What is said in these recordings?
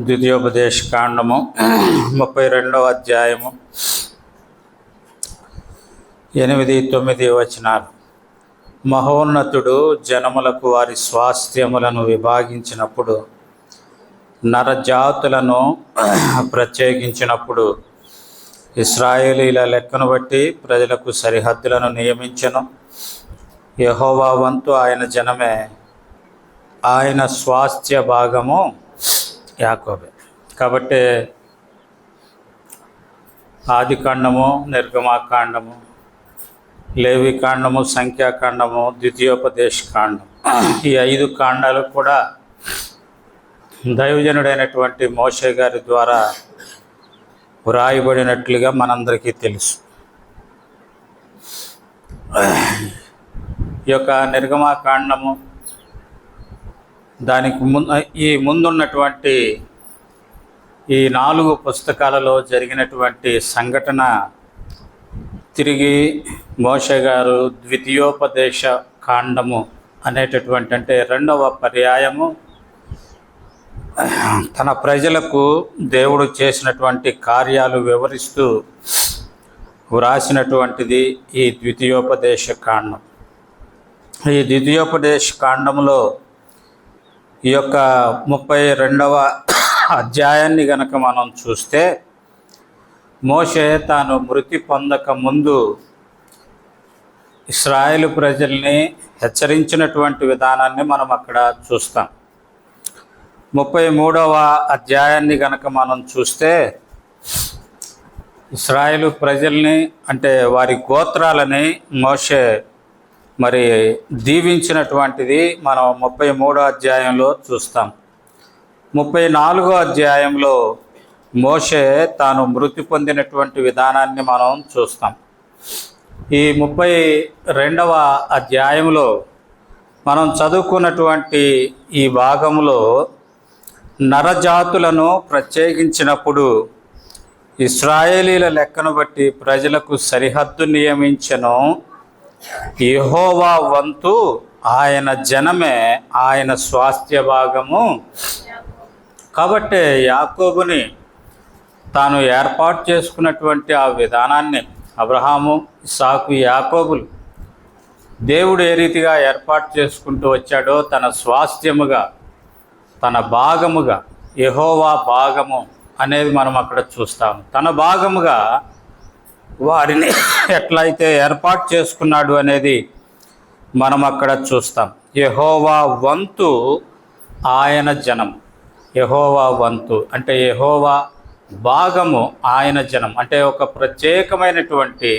ద్వితీయోపదేశ కాండము ముప్పై రెండవ అధ్యాయము ఎనిమిది తొమ్మిది వచనాలు. మహోన్నతుడు జనములకు వారి స్వాస్థ్యములను విభాగించినప్పుడు నరజాతులను ప్రత్యేకించినప్పుడు ఇస్రాయేలీల లెక్కను బట్టి ప్రజలకు సరిహద్దులను నియమించను. యహోవా వంతు ఆయన జనమే. ఆయన స్వాస్థ్య భాగము యాకోబే. కాబట్టి ఆది కాండము నిర్గమాకాండము లేవి కాండము సంఖ్యాకాండము ద్వితీయోపదేశ కాండం. ఈ ఐదు కాండాలు కూడా దైవజనుడైనటువంటి మోషే గారి ద్వారా వ్రాయబడినట్లుగా మనందరికీ తెలుసు. ఈ యొక్క నిర్గమాకాండము దానికి ముందు ఈ ముందున్నటువంటి ఈ నాలుగు పుస్తకాలలో జరిగినటువంటి సంఘటన తిరిగి మోషే గారు ద్వితీయోపదేశ కాండము అనేటటువంటి అంటే రెండవ పర్యాయము తన ప్రజలకు దేవుడు చేసినటువంటి కార్యాలు వివరిస్తూ వ్రాసినటువంటిది ఈ ద్వితీయోపదేశ కాండం. ఈ ద్వితీయోపదేశ కాండంలో ఈ యొక్క ముప్పై రెండవ అధ్యాయాన్ని గనక మనం చూస్తే మోషే తాను మృతి పొందక ముందు ఇస్రాయేల్ ప్రజల్ని హెచ్చరించినటువంటి విధానాన్ని మనం అక్కడ చూస్తాం. ముప్పై మూడవ అధ్యాయాన్ని గనక మనం చూస్తే ఇస్రాయేల్ ప్రజల్ని అంటే వారి గోత్రాలని మోషే మరి దీవించినటువంటిది మనం ముప్పై మూడో అధ్యాయంలో చూస్తాం. ముప్పై నాలుగో అధ్యాయంలో మోషే తాను మృతి పొందినటువంటి విధానాన్ని మనం చూస్తాం. ఈ ముప్పై రెండవ అధ్యాయంలో మనం చదువుకున్నటువంటి ఈ భాగంలో నరజాతులను ప్రత్యేకించినప్పుడు ఇస్రాయేలీల లెక్కను బట్టి ప్రజలకు సరిహద్దు నియమించను యహోవా వంతు ఆయన జనమే ఆయన స్వాస్థ్య భాగము. కాబట్టి యాకోబుని తాను ఏర్పాటు చేసుకున్నటువంటి ఆ విధానాన్ని అబ్రహాము సాకు యాకోబులు దేవుడు ఏ రీతిగా ఏర్పాటు చేసుకుంటూ వచ్చాడో తన స్వాస్థ్యముగా తన భాగముగా యహోవా భాగము అనేది మనం అక్కడ చూస్తాము. తన భాగముగా వారిని ఎట్లయితే ఏర్పాటు చేసుకున్నాడు అనేది మనం అక్కడ చూస్తాం. యహోవా వంతు ఆయన జనం. యహోవా వంతు అంటే యహోవా భాగము ఆయన జనం. అంటే ఒక ప్రత్యేకమైనటువంటి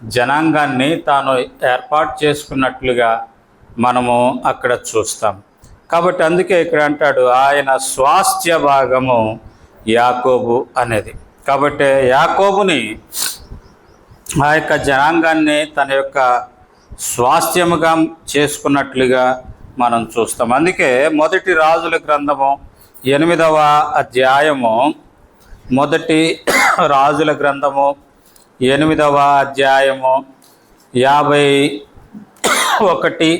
జనాంగాన్ని తాను ఏర్పాటు చేసుకున్నట్లుగా మనము అక్కడ చూస్తాం. కాబట్టి అందుకే ఇక్కడ అంటాడు ఆయన స్వాస్థ్య భాగము యాకోబు అనేది. కాబట్టి యాకోబుని ఆ యొక్క జనాంగాన్ని తన యొక్క స్వాస్థ్యముగా చేసుకున్నట్లుగా మనం చూస్తాం. అందుకే మొదటి రాజుల గ్రంథము ఎనిమిదవ అధ్యాయము మొదటి రాజుల గ్రంథము ఎనిమిదవ అధ్యాయము యాభై ఒకటి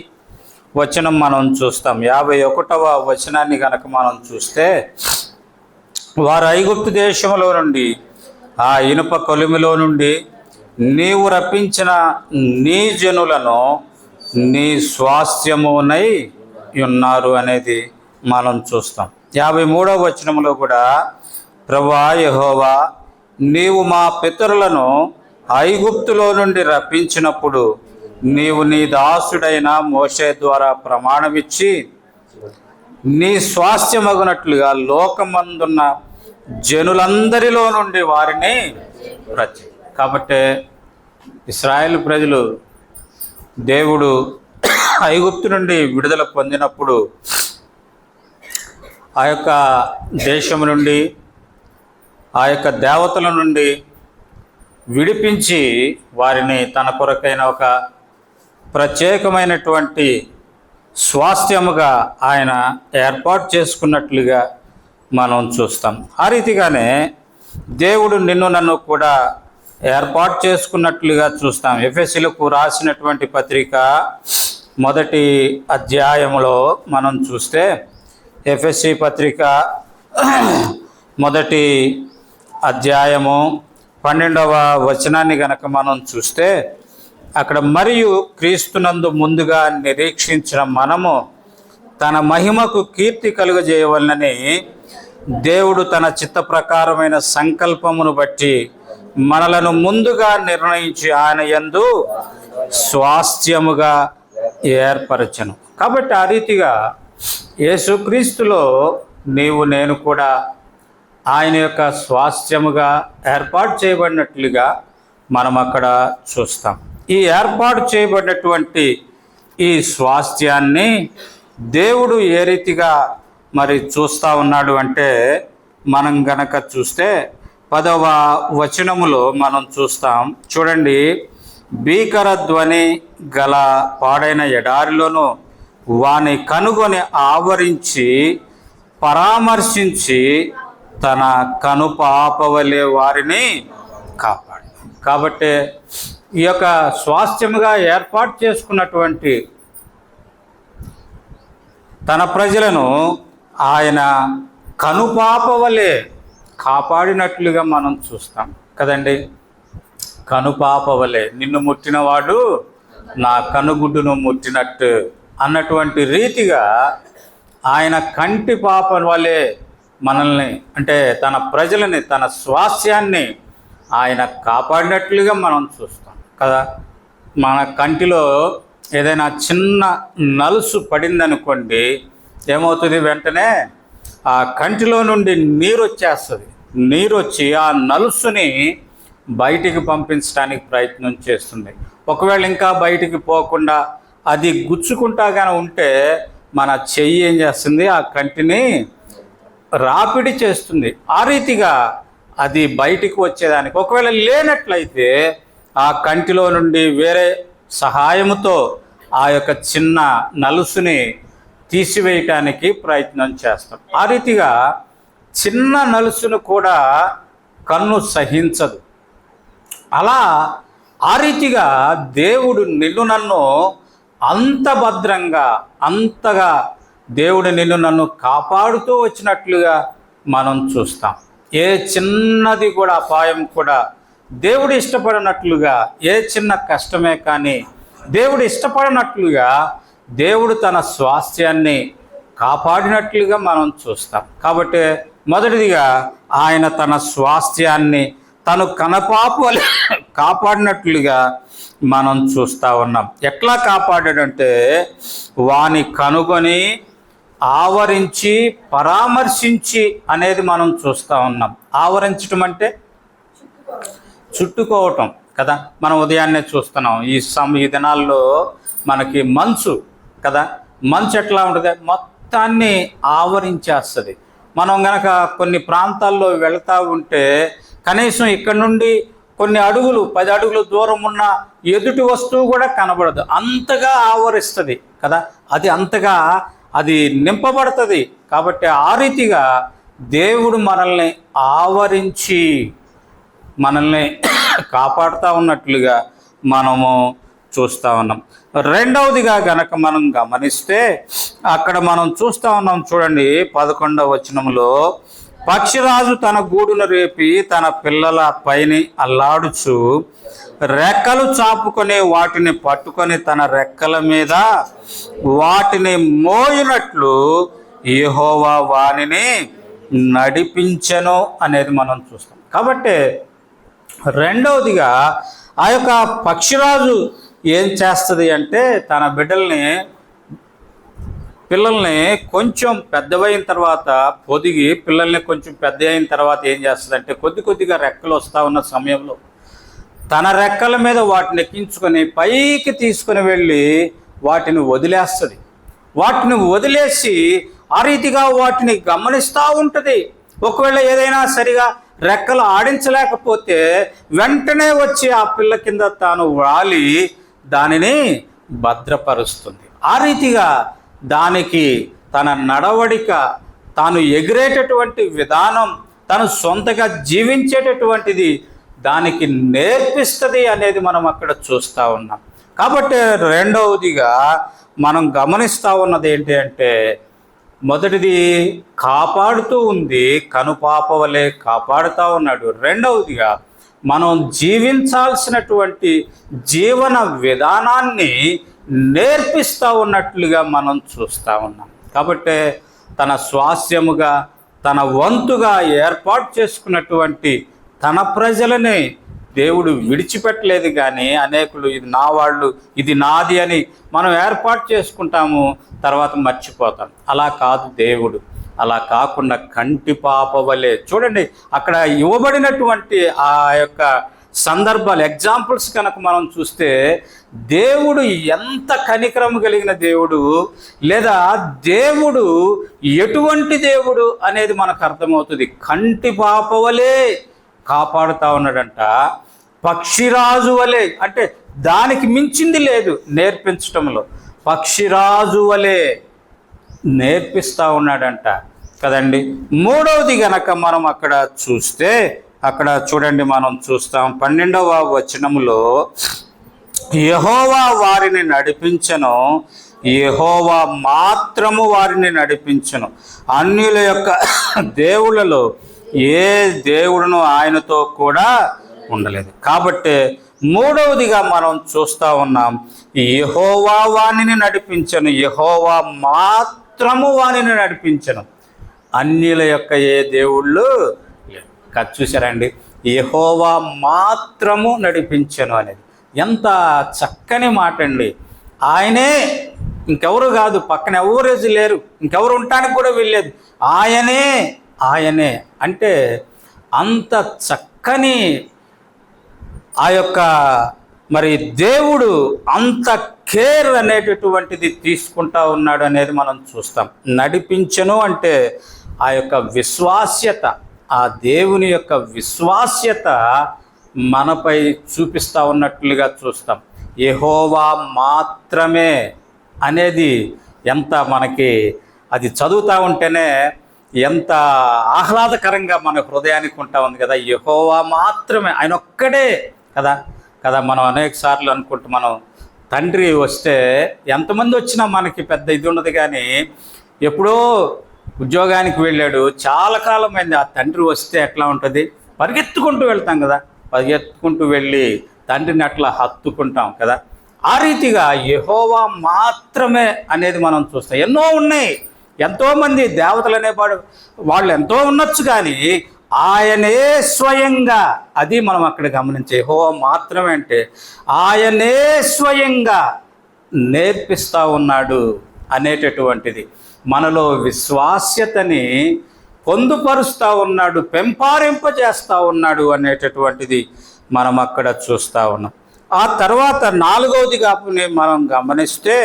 వచనం మనం చూస్తాం. యాభై ఒకటవ వచనాన్ని కనుక మనం చూస్తే వారు ఐగుప్తు దేశంలో నుండి ఆ ఇనుప కొలిమిలో నుండి నీవు రప్పించిన నీ జనులను నీ స్వాస్థ్యమునై ఉన్నారు అనేది మనం చూస్తాం. యాభై మూడవ వచనంలో కూడా ప్రభా యహోవా నీవు మా పితరులను ఐగుప్తులో నుండి రప్పించినప్పుడు నీవు నీ దాసుడైన మోషే ద్వారా ప్రమాణమిచ్చి నీ స్వాస్థ్యమగునట్లుగా లోకమందున్న జనులందరిలో నుండి వారిని ప్రతి కాబట్టి ఇస్రాయేల్ ప్రజలు దేవుడు ఐగుప్తు నుండి విడుదల పొందినప్పుడు ఆ యొక్క దేశం నుండి ఆ యొక్క దేవతల నుండి విడిపించి వారిని తన కొరకైన ఒక ప్రత్యేకమైనటువంటి స్వాస్థ్యముగా ఆయన ఏర్పాటు చేసుకున్నట్లుగా మనం చూస్తాం. ఆ రీతిగానే దేవుడు నిన్ను నన్ను కూడా ఏర్పాటు చేసుకున్నట్లుగా చూస్తాం. ఎఫ్ఎస్సీలకు రాసినటువంటి పత్రిక మొదటి అధ్యాయంలో మనం చూస్తే ఎఫ్ఎస్సి పత్రిక మొదటి అధ్యాయము పన్నెండవ వచనాన్ని గనక మనం చూస్తే అక్కడ మరియు క్రీస్తునందు ముందుగా నిరీక్షించిన మనము తన మహిమకు కీర్తి కలుగజేయవలనని దేవుడు తన చిత్త ప్రకారమైన సంకల్పమును బట్టి మనలను ముందుగా నిర్ణయించి ఆయన యందు స్వాస్థ్యముగా ఏర్పరచను. కాబట్టి ఆ రీతిగా యేసుక్రీస్తులో నీవు నేను కూడా ఆయన యొక్క స్వాస్థ్యముగా ఏర్పాటు చేయబడినట్లుగా మనం అక్కడ చూస్తాం. ఈ ఏర్పాటు చేయబడినటువంటి ఈ స్వాస్థ్యాన్ని దేవుడు ఏ రీతిగా మరి చూస్తూ ఉన్నాడు అంటే మనం గనక చూస్తే పదవ వచనములో మనం చూస్తాం. చూడండి భీకర ధ్వని గల పాడైన ఎడారిలోనూ వాని కనుగొని ఆవరించి పరామర్శించి తన కనుపాపవలే వారిని కాపాడు. కాబట్టి ఈ యొక్క స్వాస్థ్యముగా ఏర్పాటు చేసుకున్నటువంటి తన ప్రజలను ఆయన కనుపాపవలే కాపాడినట్లుగా మనం చూస్తాం. కదండి? కనుపాపవలే నిన్ను ముట్టినవాడు నా కనుగుడ్డును ముట్టినట్టు అన్నటువంటి రీతిగా ఆయన కంటి పాప వలె మనల్ని అంటే తన ప్రజలని తన స్వాస్యాన్ని ఆయన కాపాడినట్లుగా మనం చూస్తాం. కదా? మన కంటిలో ఏదైనా చిన్న నలుసు పడిందనుకోండి ఏమవుతుంది వెంటనే? ఆ కంటిలో నుండి నీరు వచ్చేస్తుంది. నీరు వచ్చి ఆ నలుసుని బయటికి పంపించడానికి ప్రయత్నం చేస్తుంది. ఒకవేళ ఇంకా బయటికి పోకుండా అది గుచ్చుకుంటా కానీ ఉంటే మన చెయ్యి ఏం చేస్తుంది? ఆ కంటిని రాపిడి చేస్తుంది. ఆ రీతిగా అది బయటికి వచ్చేదానికి ఒకవేళ లేనట్లయితే ఆ కంటిలో నుండి వేరే సహాయముతో ఆ యొక్క చిన్న నలుసుని తీసివేయటానికి ప్రయత్నం చేస్తాం. ఆ రీతిగా చిన్న నలుసును కూడా కన్ను సహించదు. అలా ఆ రీతిగా దేవుడు నిన్ను నన్ను అంత భద్రంగా అంతగా దేవుడు నిన్ను నన్ను కాపాడుతూ వచ్చినట్లుగా మనం చూస్తాం. ఏ చిన్నది కూడా అపాయం కూడా దేవుడు ఇష్టపడినట్లుగా ఏ చిన్న కష్టమే కానీ దేవుడు ఇష్టపడినట్లుగా దేవుడు తన స్వాస్థ్యాన్ని కాపాడినట్లుగా మనం చూస్తాం. కాబట్టి మొదటిదిగా ఆయన తన స్వాస్థ్యాన్ని తను కనపాపు కాపాడినట్లుగా మనం చూస్తూ ఉన్నాం. ఎట్లా కాపాడాడంటే వాని కనుగొని ఆవరించి పరామర్శించి అనేది మనం చూస్తూ ఉన్నాం. ఆవరించటం అంటే చుట్టుకోవటం కదా. మనం ఉదయాన్నే చూస్తున్నాం. ఈ సమ ఈ దినాల్లో మనకి మంచు కదా? మంచు ఎట్లా ఉంటుంది? మొత్తాన్ని ఆవరించేస్తుంది. మనం గనక కొన్ని ప్రాంతాల్లో వెళ్తూ ఉంటే కనీసం ఇక్కడ నుండి కొన్ని అడుగులు పది అడుగుల దూరం ఉన్న ఎదుటి వస్తువు కూడా కనబడదు. అంతగా ఆవరిస్తుంది కదా? అది అంతగా అది నింపబడుతుంది. కాబట్టి ఆ రీతిగా దేవుడు మనల్ని ఆవరించి మనల్ని కాపాడుతూ ఉన్నట్లుగా మనము చూస్తూ ఉన్నాం. రెండవదిగా గనక మనం గమనిస్తే అక్కడ మనం చూస్తూ ఉన్నాం చూడండి పదకొండవ వచనంలో పక్షిరాజు తన గూడును రేపి తన పిల్లల పైని అల్లాడుచు రెక్కలు చాపుకొని వాటిని పట్టుకొని తన రెక్కల మీద వాటిని మోయినట్లు ఏహోవా వాణిని నడిపించను అనేది మనం చూస్తాం. కాబట్టి రెండవదిగా ఆ యొక్క పక్షిరాజు ఏం చేస్తుంది అంటే తన బిడ్డల్ని పిల్లల్ని కొంచెం పెద్దవైన తర్వాత పొదిగి పిల్లల్ని కొంచెం పెద్ద అయిన తర్వాత ఏం చేస్తుంది అంటే కొద్ది కొద్దిగా రెక్కలు వస్తూ ఉన్న సమయంలో తన రెక్కల మీద వాటిని ఎక్కించుకొని పైకి తీసుకుని వెళ్ళి వాటిని వదిలేస్తుంది. వాటిని వదిలేసి ఆ రీతిగా వాటిని గమనిస్తూ ఉంటుంది. ఒకవేళ ఏదైనా సరిగా రెక్కలు ఆడించలేకపోతే వెంటనే వచ్చి ఆ పిల్ల కింద తాను వాలి దానిని భద్రపరుస్తుంది. ఆ రీతిగా దానికి తన నడవడిక తాను ఎగిరేటటువంటి విధానం తను సొంతగా జీవించేటటువంటిది దానికి నేర్పిస్తుంది అనేది మనం అక్కడ చూస్తూ ఉన్నాం. కాబట్టి రెండవదిగా మనం గమనిస్తూ ఉన్నది ఏంటి అంటే మొదటిది కాపాడుతూ ఉంది కనుపాపవలే కాపాడుతూ ఉన్నాడు. రెండవదిగా మనం జీవించాల్సినటువంటి జీవన విధానాన్ని నేర్పిస్తూ ఉన్నట్లుగా మనం చూస్తూ ఉన్నాం. కాబట్టి తన స్వాస్యముగా తన వంతుగా ఏర్పాటు చేసుకున్నటువంటి తన ప్రజలని దేవుడు విడిచిపెట్టలేదు కానీ అనేకులు ఇది నా వాళ్ళు ఇది నాది అని మనం ఏర్పాటు చేసుకుంటాము తర్వాత మర్చిపోతాం. అలా కాదు దేవుడు. అలా కాకుండా కంటి పాప వలె. చూడండి అక్కడ ఇవ్వబడినటువంటి ఆ యొక్క సందర్భాలు ఎగ్జాంపుల్స్ కనుక మనం చూస్తే దేవుడు ఎంత కనికరం కలిగిన దేవుడు లేదా దేవుడు ఎటువంటి దేవుడు అనేది మనకు అర్థమవుతుంది. కంటి పాప వలె కాపాడుతా ఉన్నాడంట. పక్షిరాజు వలె అంటే దానికి మించింది లేదు నేర్పించటంలో. పక్షిరాజు వలె నేర్పిస్తూ ఉన్నాడంట. కదండి. మూడవది గనక మనం అక్కడ చూస్తే అక్కడ చూడండి మనం చూస్తాం. పన్నెండవ వచనములో యహోవా వారిని నడిపించను యహోవా మాత్రము వారిని నడిపించను. అన్యుల యొక్క దేవుళ్ళలో ఏ దేవుడును ఆయనతో కూడా ఉండలేదు. కాబట్టి మూడవదిగా మనం చూస్తా ఉన్నాం యహోవా వాణిని నడిపించను యహోవా మాత్రము వాణిని నడిపించను. అన్యుల యొక్క ఏ దేవుళ్ళు లేరు. చూసారండి యహోవా మాత్రము నడిపించను అనేది. ఎంత చక్కని మాట అండి ఆయనే ఇంకెవరు కాదు పక్కన ఎవరు లేరు ఇంకెవరు ఉండటానికి కూడా వెళ్ళలేదు ఆయనే ఆయనే. అంటే అంత చక్కని ఆ యొక్క మరి దేవుడు అంత కేర్ అనేటటువంటిది తీసుకుంటా ఉన్నాడు అనేది మనం చూస్తాం. నడిపించను అంటే ఆ యొక్క విశ్వాస్యత ఆ దేవుని యొక్క విశ్వాస్యత మనపై చూపిస్తా ఉన్నట్లుగా చూస్తాం. ఎహోవా మాత్రమే అనేది ఎంత మనకి అది చదువుతూ ఉంటేనే ఎంత ఆహ్లాదకరంగా మన హృదయానికి ఉంటా ఉంది కదా. యహోవా మాత్రమే ఆయన ఒక్కడే కదా. కదా మనం అనేక సార్లు అనుకుంటూ మనం తండ్రి వస్తే ఎంతమంది వచ్చినా మనకి పెద్ద ఇది ఉండదు కానీ ఎప్పుడో ఉద్యోగానికి వెళ్ళాడు. చాలా కాలం అయింది ఆ తండ్రి వస్తే ఎట్లా ఉంటుంది? పరిగెత్తుకుంటూ వెళ్తాం కదా. పరిగెత్తుకుంటూ వెళ్ళి తండ్రిని అట్లా హత్తుకుంటాం కదా. ఆ రీతిగా యహోవా మాత్రమే అనేది మనం చూస్తాం. ఎన్నో ఉన్నాయి. ఎంతోమంది దేవతలు అనేవాడు వాళ్ళు ఎంతో ఉండొచ్చు కానీ ఆయనే స్వయంగా. అది మనం అక్కడ గమనించే యహోవా మాత్రమే అంటే ఆయనే స్వయంగా నేర్పిస్తా ఉన్నాడు అనేటటువంటిది. మనలో విశ్వాస్యతని పొందుపరుస్తూ ఉన్నాడు పెంపారింపజేస్తూ ఉన్నాడు అనేటటువంటిది మనం అక్కడ చూస్తూ ఉన్నాం. ఆ తర్వాత నాలుగవది కాపుని మనం గమనిస్తే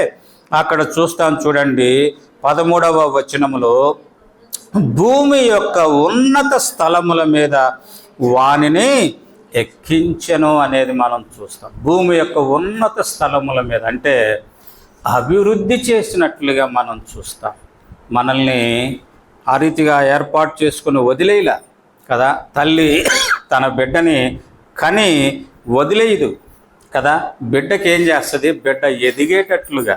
అక్కడ చూస్తాం చూడండి పదమూడవ వచనములో భూమి యొక్క ఉన్నత స్థలముల మీద వానిని ఎక్కించను అనేది మనం చూస్తాం. భూమి యొక్క ఉన్నత స్థలముల మీద అంటే అభివృద్ధి చేసినట్లుగా మనం చూస్తాం. మనల్ని ఆ రీతిగా ఏర్పాటు చేసుకుని వదిలేయలా కదా. తల్లి తన బిడ్డని కని వదిలేయదు కదా. బిడ్డకి ఏం చేస్తుంది? బిడ్డ ఎదిగేటట్లుగా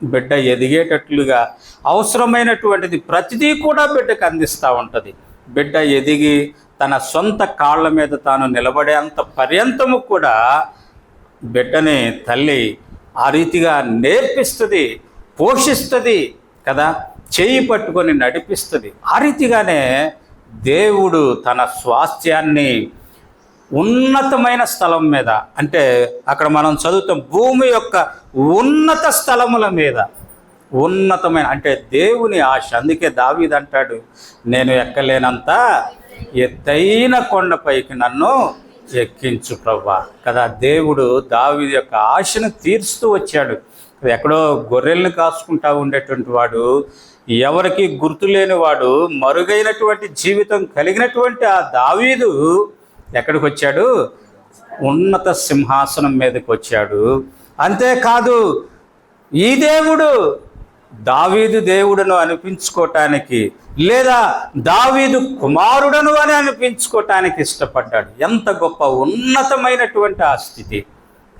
బిడ్డ ఎదిగేటట్లుగా అవసరమైనటువంటిది ప్రతిదీ కూడా బిడ్డకు అందిస్తూ ఉంటుంది. బిడ్డ ఎదిగి తన సొంత కాళ్ళ మీద తాను నిలబడేంత పర్యంతము కూడా బిడ్డని తల్లి ఆ రీతిగా నేర్పిస్తుంది పోషిస్తుంది కదా. చేయి పట్టుకొని నడిపిస్తుంది. ఆ రీతిగానే దేవుడు తన స్వాస్థ్యాన్ని ఉన్నతమైన స్థలం మీద అంటే అక్కడ మనం చదువుతాం భూమి యొక్క ఉన్నత స్థలముల మీద ఉన్నతమైన అంటే దేవుని ఆశ. అందుకే దావీది అంటాడు నేను ఎక్కలేనంత ఎత్తైన కొండపైకి నన్ను ఎక్కించు ప్రభా కదా దేవుడు దావీది యొక్క ఆశను తీరుస్తూ వచ్చాడు. ఎక్కడో గొర్రెల్ని కాసుకుంటా ఉండేటువంటి వాడు ఎవరికి గుర్తులేని వాడు మరుగైనటువంటి జీవితం కలిగినటువంటి ఆ దావీదు ఎక్కడికి వచ్చాడు ఉన్నత సింహాసనం మీదకి వచ్చాడు అంతేకాదు ఈ దేవుడు దావీదు దేవుడును అనిపించుకోవటానికి లేదా దావీదు కుమారుడను అని అనిపించుకోవటానికి ఇష్టపడ్డాడు. ఎంత గొప్ప ఉన్నతమైనటువంటి ఆ స్థితి.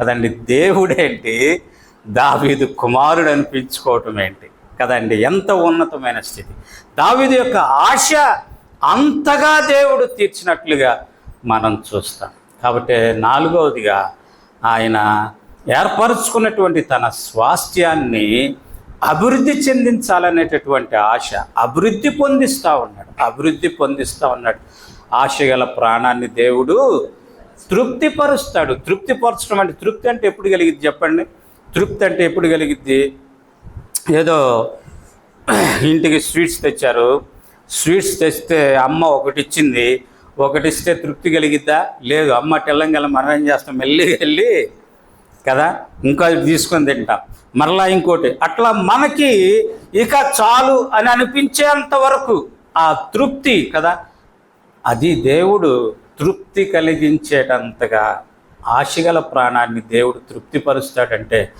కదండి దేవుడేంటి? దావీదు కుమారుడు అనిపించుకోవటం ఏంటి కదండి. ఎంత ఉన్నతమైన స్థితి. దావిది యొక్క ఆశ అంతగా దేవుడు తీర్చినట్లుగా మనం చూస్తాం. కాబట్టి నాలుగవదిగా ఆయన ఏర్పరచుకున్నటువంటి తన స్వాస్థ్యాన్ని అభివృద్ధి చెందించాలనేటటువంటి ఆశ అభివృద్ధి పొందిస్తూ ఉన్నాడు. అభివృద్ధి పొందిస్తూ ఉన్నాడు. ఆశ గల ప్రాణాన్ని దేవుడు తృప్తిపరుస్తాడు. తృప్తిపరచడం అంటే తృప్తి అంటే ఎప్పుడు కలిగిద్ది చెప్పండి? తృప్తి అంటే ఎప్పుడు కలిగిద్ది? ఏదో ఇంటికి స్వీట్స్ తెచ్చారు. స్వీట్స్ తెస్తే అమ్మ ఒకటి ఇచ్చింది ఒకటి ఇస్తే తృప్తి కలిగిద్దా? లేదు అమ్మ తెల్లంగల మనం ఏం చేస్తాం? వెళ్ళి వెళ్ళి కదా ఇంకా తీసుకొని తింటాం. మరలా ఇంకోటి అట్లా మనకి ఇక చాలు అని అనిపించేంత వరకు ఆ తృప్తి కదా. అది దేవుడు తృప్తి కలిగించేటంతగా ఆశగల ప్రాణాన్ని దేవుడు తృప్తిపరుస్తాడంటే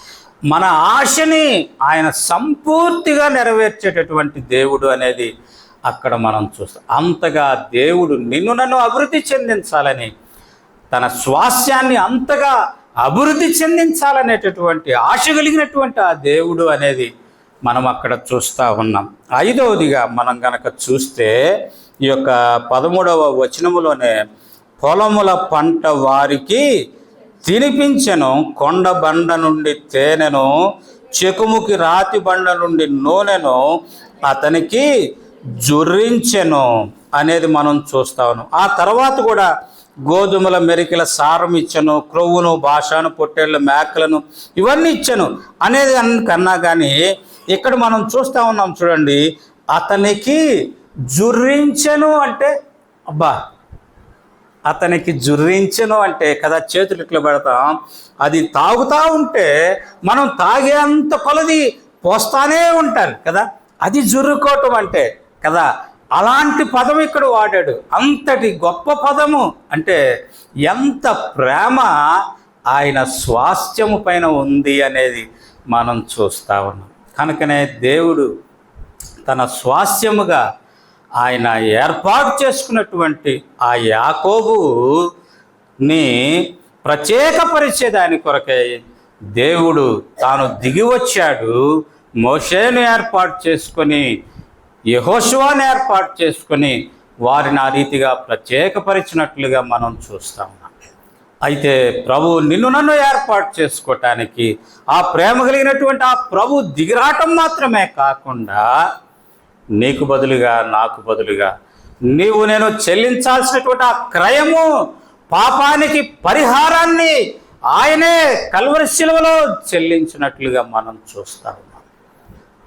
మన ఆశని ఆయన సంపూర్తిగా నెరవేర్చేటటువంటి దేవుడు అనేది అక్కడ మనం చూస్తాం. అంతగా దేవుడు నిన్ను నన్ను అభివృద్ధి చెందించాలని తన స్వాస్యాన్ని అంతగా అభివృద్ధి చెందించాలనేటటువంటి ఆశ కలిగినటువంటి ఆ దేవుడు అనేది మనం అక్కడ చూస్తూ ఉన్నాం. ఐదవదిగా మనం గనక చూస్తే ఈ యొక్క పదమూడవ వచనములోనే పొలముల పంట వారికి తినిపించెను కొండ బండ నుండి తేనెను చెకుముకి రాతి బండ నుండి నూనెను అతనికి జుర్రించెను అనేది మనం చూస్తాను ఆ తర్వాత కూడా గోధుమల మెరికల సారం ఇచ్చను క్రొవ్వును భాషను పొట్టేళ్ళ మేకలను ఇవన్నీ ఇచ్చాను అనేది కన్నా కానీ ఇక్కడ మనం చూస్తా ఉన్నాం చూడండి అతనికి జుర్రించెను అంటే అబ్బా! అతనికి జుర్రించను అంటే కదా చేతులు ఇట్లా పెడతాం. అది తాగుతా ఉంటే మనం తాగేంత కొలది పోస్తానే ఉంటారు కదా. అది జుర్రుకోవటం అంటే కదా. అలాంటి పదం ఇక్కడ వాడాడు. అంతటి గొప్ప పదము అంటే ఎంత ప్రేమ ఆయన స్వాస్థ్యము పైన ఉంది అనేది మనం చూస్తా ఉన్నాం. కనుకనే దేవుడు తన స్వాస్థ్యముగా ఆయన ఏర్పాటు చేసుకున్నటువంటి ఆ యాకోబుని ప్రత్యేకపరిచే దాని కొరకై దేవుడు తాను దిగి వచ్చాడు. మోషేను ఏర్పాటు చేసుకొని యహోశువాను ఏర్పాటు చేసుకొని వారిని ఆ రీతిగా ప్రత్యేకపరిచినట్లుగా మనం చూస్తాం అయితే ప్రభు నిన్ను నన్ను ఏర్పాటు చేసుకోవటానికి ఆ ప్రేమ కలిగినటువంటి ఆ ప్రభు దిగిరాటం మాత్రమే కాకుండా నీకు బదులుగా నాకు బదులుగా. నీవు నేను చెల్లించాల్సినటువంటి ఆ క్రయము పాపానికి పరిహారాన్ని ఆయనే కల్వరి శిలువలో చెల్లించినట్లుగా మనం చూస్తా. ఉన్నాం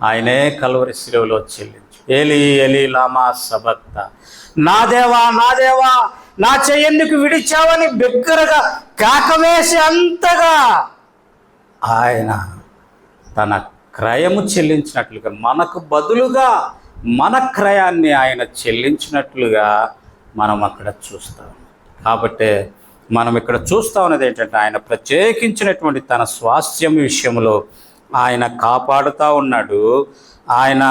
ఆయనే కల్వరి శిలువలో చెల్లించు. ఏలి ఎలి లామా సబక్త. నా దేవా నా దేవా నా చెయ్యెందుకు విడిచావని బిగ్గరగా కాకవేసి అంతగా ఆయన తన క్రయము చెల్లించినట్లుగా మనకు బదులుగా మన క్రయాన్ని ఆయన చెల్లించినట్లుగా మనం అక్కడ చూస్తాం. కాబట్టి మనం ఇక్కడ చూస్తా ఉన్నది ఏంటంటే ఆయన ప్రత్యేకించినటువంటి తన స్వాస్థ్యం విషయంలో ఆయన కాపాడుతూ ఉన్నాడు ఆయన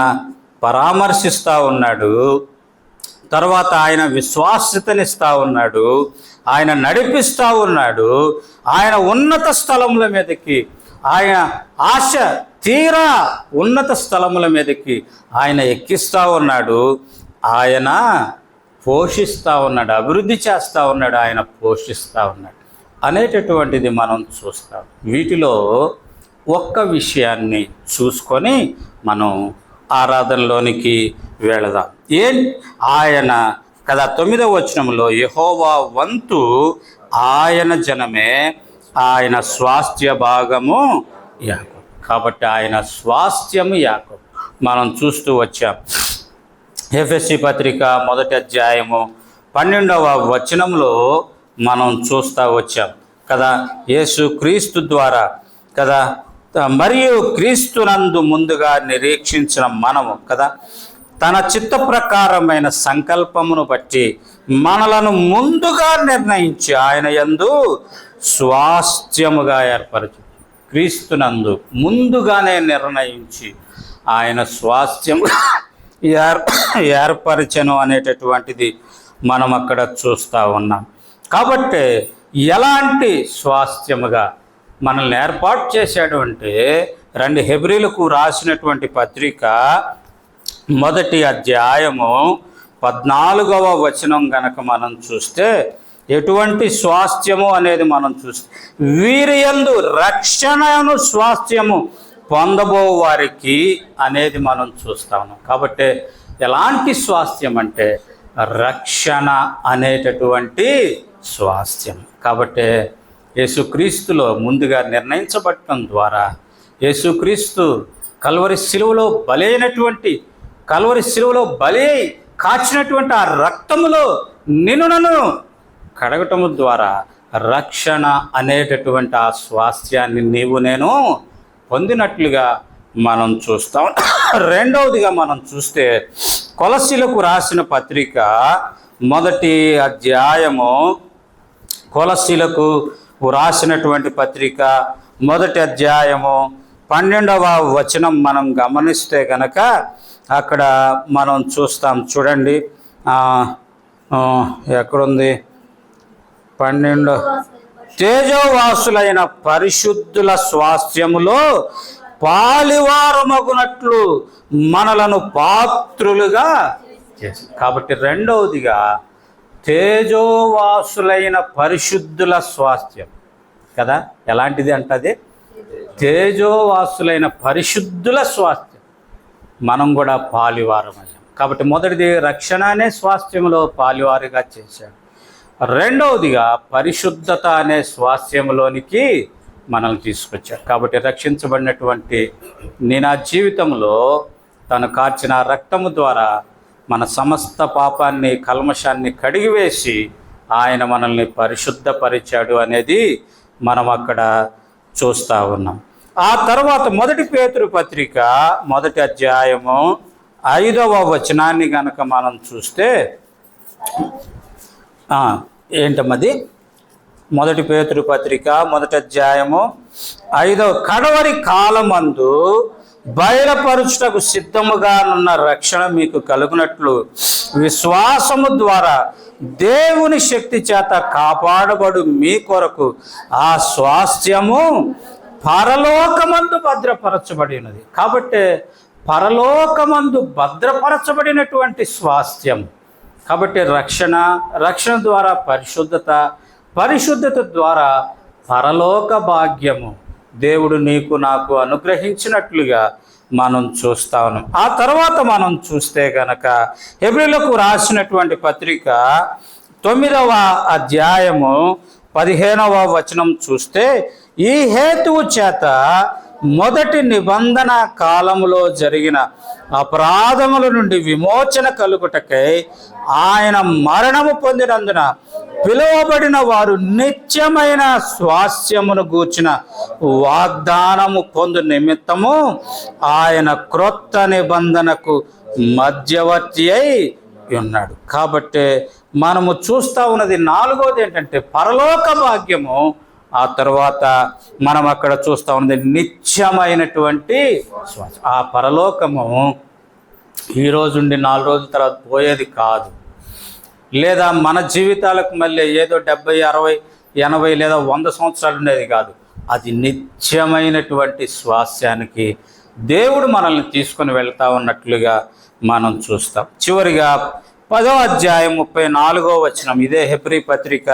పరామర్శిస్తూ ఉన్నాడు తర్వాత ఆయన విశ్వాసతనిస్తూ ఉన్నాడు ఆయన నడిపిస్తూ ఉన్నాడు ఆయన ఉన్నత స్థలముల మీదకి ఆయన ఆశ తీరా ఉన్నత స్థలముల మీదకి ఆయన ఎక్కిస్తూ ఉన్నాడు. ఆయన పోషిస్తూ ఉన్నాడు. అభివృద్ధి చేస్తూ ఉన్నాడు. ఆయన పోషిస్తూ ఉన్నాడు. అనేటటువంటిది మనం చూస్తాం. వీటిలో ఒక్క విషయాన్ని చూసుకొని మనం ఆరాధనలోనికి వెళదాం. ఏం? ఆయన కదా తొమ్మిదవ వచనంలో యహోవా వంతు ఆయన జనమే ఆయన స్వాస్థ్య భాగము యా కాబట్టి ఆయన స్వాస్థ్యము యాకో మనం చూస్తూ వచ్చాం. ఎఫ్ఎస్సి పత్రిక మొదటి అధ్యాయము పన్నెండవ వచనంలో మనం చూస్తూ వచ్చాం. కదా యేసు క్రీస్తు ద్వారా కదా మరియు క్రీస్తునందు ముందుగా నిరీక్షించిన మనము కదా తన చిత్త ప్రకారమైన సంకల్పమును బట్టి మనలను ముందుగా నిర్ణయించి ఆయన యందు స్వాస్థ్యముగా ఏర్పరచు. క్రీస్తునందు ముందుగానే నిర్ణయించి ఆయన స్వాస్థ్యం ఏర్ ఏర్పరచను అనేటటువంటిది మనం అక్కడ చూస్తూ ఉన్నాం. కాబట్టి ఎలాంటి స్వాస్థ్యముగా మనల్ని ఏర్పాటు చేశాడు అంటే రెండు హెబ్రిలకు రాసినటువంటి పత్రిక మొదటి అధ్యాయము పద్నాలుగవ వచనం గనక మనం చూస్తే ఎటువంటి స్వాస్థ్యము అనేది మనం చూస్తే. వీరియందు రక్షణను స్వాస్థ్యము పొందబో వారికి అనేది మనం చూస్తాము కాబట్టి ఎలాంటి స్వాస్థ్యం అంటే రక్షణ అనేటటువంటి స్వాస్థ్యం. కాబట్టి యేసుక్రీస్తులో ముందుగా నిర్ణయించబడటం ద్వారా యేసుక్రీస్తు కల్వరి శిలువలో బలైనటువంటి కల్వరి శిలువలో బలి కాచినటువంటి ఆ రక్తములో నిన్ను నన్ను కడగటము ద్వారా రక్షణ అనేటటువంటి ఆ స్వాస్థ్యాన్ని నీవు నేను పొందినట్లుగా మనం చూస్తాం. రెండవదిగా మనం చూస్తే కొలసీలకు రాసిన పత్రిక మొదటి అధ్యాయము కొలసీలకు రాసినటువంటి పత్రిక మొదటి అధ్యాయము పన్నెండవ వచనం మనం గమనిస్తే గనక అక్కడ మనం చూస్తాం. చూడండి. ఎక్కడుంది? పన్నెండు. తేజోవాసులైన పరిశుద్ధుల స్వాస్థ్యములో పాలివారమగునట్లు మనలను పాత్రులుగా కాబట్టి రెండవదిగా తేజోవాసులైన పరిశుద్ధుల స్వాస్థ్యం. కదా? ఎలాంటిది అంటది తేజోవాసులైన పరిశుద్ధుల స్వాస్థ్యం. మనం కూడా పాలివారమయ్యాం. కాబట్టి మొదటిది రక్షణ అనే స్వాస్థ్యంలో పాలివారిగా చేశాడు. రెండవదిగా పరిశుద్ధత అనే స్వాస్థ్యంలోనికి మనల్ని తీసుకొచ్చాడు కాబట్టి రక్షించబడినటువంటి నేను ఆ జీవితంలో తను కార్చిన రక్తము ద్వారా మన సమస్త పాపాన్ని కల్మషాన్ని కడిగివేసి ఆయన మనల్ని పరిశుద్ధపరిచాడు అనేది మనం అక్కడ చూస్తూ ఉన్నాం. ఆ తర్వాత మొదటి పేతురు పత్రిక మొదటి అధ్యాయము ఐదవ వచనాన్ని గనక మనం చూస్తే ఏంటమ్మది మొదటి పేతృపత్రిక మొదటి అధ్యాయము ఐదవ కడవరి కాలమందు బయలుపరుచుటకు సిద్ధముగా ఉన్న రక్షణ మీకు కలుగునట్లు విశ్వాసము ద్వారా దేవుని శక్తి చేత కాపాడబడు మీ కొరకు ఆ స్వాస్థ్యము పరలోకమందు భద్రపరచబడి ఉన్నది కాబట్టి పరలోకమందు భద్రపరచబడినటువంటి స్వాస్థ్యం కాబట్టి రక్షణ రక్షణ ద్వారా పరిశుద్ధత పరిశుద్ధత ద్వారా పరలోక భాగ్యము దేవుడు నీకు నాకు అనుగ్రహించినట్లుగా మనం చూస్తాను. ఆ తర్వాత మనం చూస్తే గనక ఎబ్రిలకు రాసినటువంటి పత్రిక తొమ్మిదవ అధ్యాయము పదిహేనవ వచనం చూస్తే ఈ హేతువు చేత మొదటి నిబంధన కాలములో జరిగిన అపరాధముల నుండి విమోచన కలుగుటకై ఆయన మరణము పొందినందున పిలువబడిన వారు నిత్యమైన స్వాస్థ్యమును గూర్చిన వాగ్దానము పొందు నిమిత్తము ఆయన క్రొత్త నిబంధనకు మధ్యవర్తి అయి ఉన్నాడు. కాబట్టి మనము చూస్తా ఉన్నది నాలుగోది ఏంటంటే పరలోక భాగ్యము ఆ తర్వాత మనం అక్కడ చూస్తా ఉంది నిత్యమైనటువంటి శ్వాస ఆ పరలోకము. ఈ రోజుండి నాలుగు రోజుల తర్వాత పోయేది కాదు. లేదా మన జీవితాలకు మళ్ళీ ఏదో డెబ్బై అరవై ఎనభై లేదా వంద సంవత్సరాలు ఉండేది కాదు. అది నిత్యమైనటువంటి స్వాస్యానికి దేవుడు మనల్ని తీసుకొని వెళ్తా ఉన్నట్లుగా మనం చూస్తాం. చివరిగా పదో అధ్యాయం ముప్పై నాలుగో వచనం. ఇదే హెబ్రి పత్రిక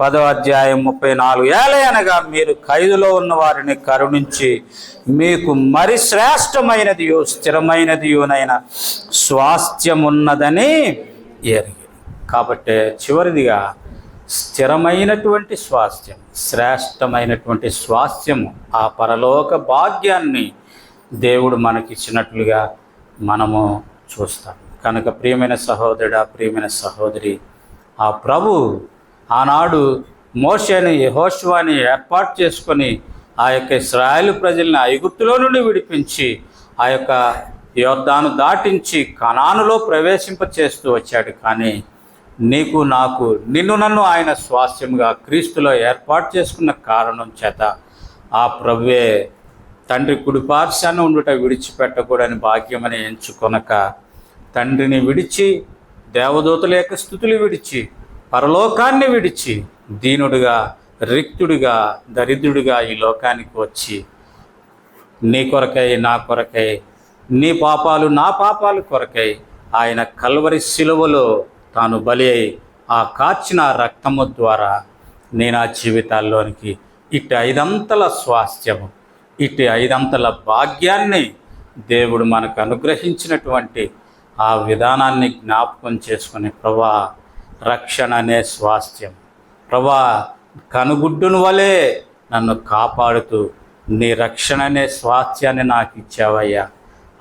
పదో అధ్యాయం ముప్పై నాలుగు. ఏలయనగా మీరు ఖైదులో ఉన్న వారిని కరుణించి మీకు మరి శ్రేష్టమైనది స్వాస్థ్యం ఉన్నదని ఎరిగి కాబట్టి చివరిదిగా స్థిరమైనటువంటి స్వాస్థ్యం శ్రేష్టమైనటువంటి స్వాస్థ్యము ఆ పరలోక భాగ్యాన్ని దేవుడు మనకిచ్చినట్లుగా మనము చూస్తాం. కనుక ప్రియమైన సహోదరుడా ప్రియమైన సహోదరి ఆ ప్రభు ఆనాడు మోషని యహోష్వాని ఏర్పాటు చేసుకొని ఆ యొక్క ఇస్రాయలు ప్రజల్ని ఐగుప్తులో నుండి విడిపించి ఆ యొక్క యోద్ధాను దాటించి కనానులో ప్రవేశింప చేస్తూ వచ్చాడు. కానీ నీకు నాకు నిన్ను నన్ను ఆయన స్వాస్థ్యంగా క్రీస్తులో ఏర్పాటు చేసుకున్న కారణం చేత ఆ ప్రభువే తండ్రి కుడిపార్శాన్ని ఉండుట విడిచిపెట్టకూడని భాగ్యమని ఎంచుకొనక తండ్రిని విడిచి దేవదూతల యొక్క స్థుతులు విడిచి పరలోకాన్ని విడిచి దీనుడుగా రిక్తుడిగా దరిద్రుడిగా ఈ లోకానికి వచ్చి నీ కొరకై నా కొరకై నీ పాపాలు నా పాపాలు కొరకై ఆయన కల్వరి శిలువలో తాను బలి అయి ఆ కాచిన రక్తము ద్వారా నేను ఆ జీవితాల్లోనికి ఇటు ఐదంతల స్వాస్థ్యము ఇటు ఐదంతల భాగ్యాన్ని దేవుడు మనకు అనుగ్రహించినటువంటి ఆ విధానాన్ని జ్ఞాపకం చేసుకుని ప్రభా రక్షణ అనే స్వాస్థ్యం. ప్రభా కనుగుడ్డును వలె నన్ను కాపాడుతూ నీ రక్షణ అనే స్వాస్థ్యాన్ని నాకు ఇచ్చావయ్యా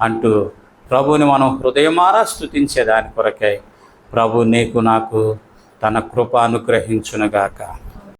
అంటూ ప్రభుని మనం హృదయమారా స్థుతించే దాని కొరకై ప్రభు నీకు నాకు తన కృప అనుగ్రహించునుగాక.